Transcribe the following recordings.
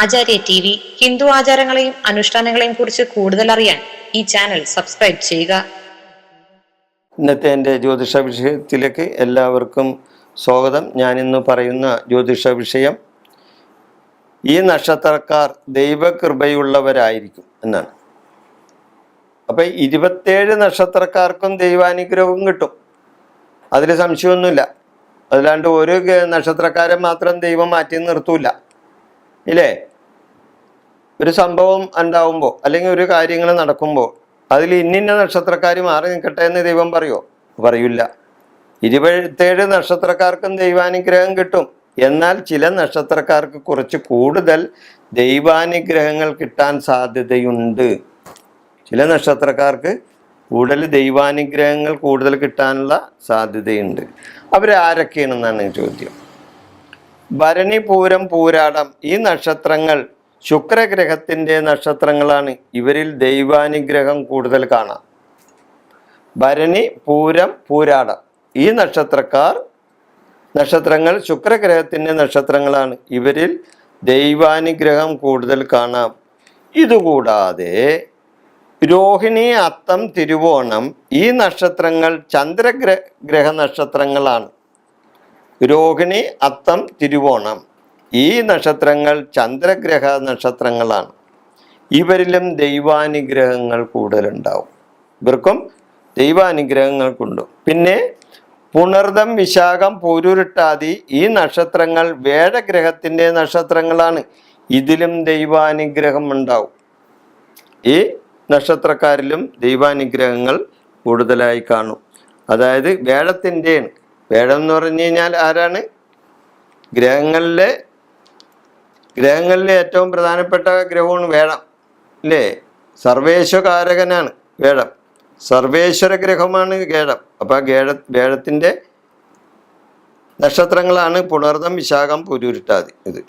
ആചാര്യ T V Hindu ആചാരങ്ങളെയും അനുഷ്ഠാനങ്ങളെയും കുറിച്ച് കൂടുതൽ അറിയാൻ ഈ ചാനൽ സബ്സ്ക്രൈബ് ചെയ്യുക. ഇന്നത്തെ എന്റെ ജ്യോതിഷ വിഷയത്തിലേക്ക് എല്ലാവർക്കും സ്വാഗതം. ഞാനിന്ന് പറയുന്ന ജ്യോതിഷ വിഷയം ഈ നക്ഷത്രക്കാർ ദൈവകൃപയുള്ളവരായിരിക്കും എന്നാണ്. അപ്പം ഇരുപത്തേഴ് നക്ഷത്രക്കാർക്കും ദൈവാനുഗ്രഹവും കിട്ടും. അതിൽ സംശയമൊന്നുമില്ല. അല്ലാണ്ട് ഒരു നക്ഷത്രക്കാരെ മാത്രം ദൈവം മാറ്റി നിർത്തൂല. ഇല്ലേ? ഒരു സംഭവം ഉണ്ടാവുമ്പോൾ അല്ലെങ്കിൽ ഒരു കാര്യങ്ങൾ നടക്കുമ്പോൾ അതിൽ ഇന്നിന്ന നക്ഷത്രക്കാർ മാറി നിൽക്കട്ടെ എന്ന് ദൈവം പറയോ? പറയില്ല. ഇരുപത്തേഴ് നക്ഷത്രക്കാർക്കും ദൈവാനുഗ്രഹം കിട്ടും. എന്നാൽ ചില നക്ഷത്രക്കാർക്ക് കുറച്ച് കൂടുതൽ ദൈവാനുഗ്രഹങ്ങൾ കിട്ടാൻ സാധ്യതയുണ്ട്. ചില നക്ഷത്രക്കാർക്ക് കൂടുതൽ ദൈവാനുഗ്രഹങ്ങൾ കൂടുതൽ കിട്ടാനുള്ള സാധ്യതയുണ്ട്. അവരാരൊക്കെയാണെന്നാണ് ചോദ്യം. ഭരണി പൂരം പൂരാടം ഈ നക്ഷത്രങ്ങൾ ശുക്രഗ്രഹത്തിന്റെ നക്ഷത്രങ്ങളാണ്. ഇവരിൽ ദൈവാനുഗ്രഹം കൂടുതൽ കാണാം. ഭരണി പൂരം പൂരാടം ഈ നക്ഷത്രക്കാർ നക്ഷത്രങ്ങൾ ശുക്രഗ്രഹത്തിന്റെ നക്ഷത്രങ്ങളാണ്. ഇവരിൽ ദൈവാനുഗ്രഹം കൂടുതൽ കാണാം. ഇതുകൂടാതെ രോഹിണി അത്തം തിരുവോണം ഈ നക്ഷത്രങ്ങൾ ചന്ദ്രഗ്രഹ ഗ്രഹ നക്ഷത്രങ്ങളാണ്. രോഹിണി അത്തം തിരുവോണം. ഈ നക്ഷത്രങ്ങൾ ചന്ദ്രഗ്രഹ നക്ഷത്രങ്ങളാണ്. ഇവരിലും ദൈവാനുഗ്രഹങ്ങൾ കൂടുതലുണ്ടാവും. ഇവർക്കും ദൈവാനുഗ്രഹങ്ങൾക്കുണ്ട്. പിന്നെ പുണർദം വിശാഖം പൂരുരുട്ടാതി ഈ നക്ഷത്രങ്ങൾ വേഴഗ്രഹത്തിന്റെ നക്ഷത്രങ്ങളാണ്. ഇതിലും ദൈവാനുഗ്രഹം ഉണ്ടാവും. ഈ നക്ഷത്രക്കാരിലും ദൈവാനുഗ്രഹങ്ങൾ കൂടുതലായി കാണും. അതായത് വേഴത്തിന്റെയാണ്. വേഴം എന്ന് പറഞ്ഞു കഴിഞ്ഞാൽ ആരാണ്? ഗ്രഹങ്ങളിലെ ഗ്രഹങ്ങളിലെ ഏറ്റവും പ്രധാനപ്പെട്ട ഗ്രഹമാണ് വേഴം അല്ലേ? സർവേശ്വകാരകനാണ് വേഴം സർവേശ്വര ഗ്രഹമാണ് ഗേഴം അപ്പോൾ ഗേഴ വേഴത്തിന്റെ നക്ഷത്രങ്ങളാണ് പുണർദം വിശാഖം പുരുരുട്ടാതി ഇത്.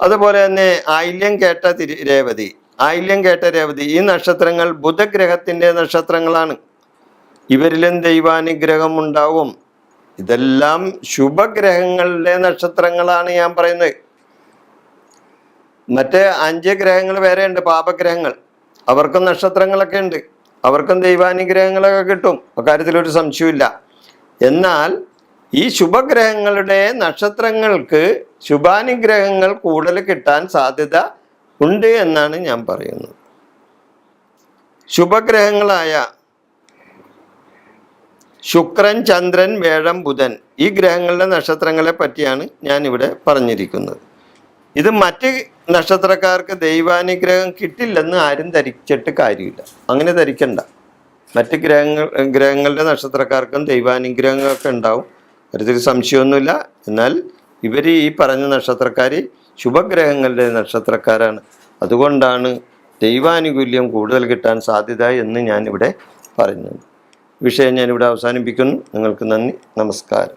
അതുപോലെ തന്നെ ആയില്യം കേട്ട തിരു രേവതി. ആയില്യം കേട്ട രേവതി ഈ നക്ഷത്രങ്ങൾ ബുധഗ്രഹത്തിന്റെ നക്ഷത്രങ്ങളാണ്. ഇവരിലും ദൈവാനുഗ്രഹം ഉണ്ടാവും. ഇതെല്ലാം ശുഭഗ്രഹങ്ങളുടെ നക്ഷത്രങ്ങളാണ് ഞാൻ പറയുന്നത്. മറ്റേ അഞ്ച് ഗ്രഹങ്ങൾ വേറെ ഉണ്ട് പാപഗ്രഹങ്ങൾ. അവർക്കും നക്ഷത്രങ്ങളൊക്കെ ഉണ്ട്. അവർക്കും ദൈവാനുഗ്രഹങ്ങളൊക്കെ കിട്ടും. അക്കാര്യത്തിലൊരു സംശയമില്ല എന്നാൽ ഈ ശുഭഗ്രഹങ്ങളുടെ നക്ഷത്രങ്ങൾക്ക് ശുഭാനുഗ്രഹങ്ങൾ കൂടുതൽ കിട്ടാൻ സാധ്യത ഉണ്ട് എന്നാണ് ഞാൻ പറയുന്നത്. ശുഭഗ്രഹങ്ങളായ ശുക്രൻ ചന്ദ്രൻ വേഴം ബുധൻ ഈ ഗ്രഹങ്ങളുടെ നക്ഷത്രങ്ങളെ പറ്റിയാണ് ഞാനിവിടെ പറഞ്ഞിരിക്കുന്നത്. ഇത് മറ്റ് നക്ഷത്രക്കാർക്ക് ദൈവാനുഗ്രഹം കിട്ടില്ലെന്ന് ആരും ധരിച്ചിട്ട് കാര്യമില്ല. അങ്ങനെ ധരിക്കണ്ട. മറ്റ് ഗ്രഹങ്ങൾ ഗ്രഹങ്ങളുടെ നക്ഷത്രക്കാർക്കും ദൈവാനുഗ്രഹങ്ങളൊക്കെ ഉണ്ടാവും. കാര്യത്തിൽ സംശയമൊന്നുമില്ല. എന്നാൽ ഇവർ ഈ പറഞ്ഞ നക്ഷത്രക്കാർ ശുഭഗ്രഹങ്ങളുടെ നക്ഷത്രക്കാരാണ്. അതുകൊണ്ടാണ് ദൈവാനുകൂല്യം കൂടുതൽ കിട്ടാൻ സാധ്യത എന്ന് ഞാനിവിടെ പറയുന്നത്. വിഷയം ഞാനിവിടെ അവസാനിപ്പിക്കുന്നു. നിങ്ങൾക്ക് നന്ദി. നമസ്കാരം.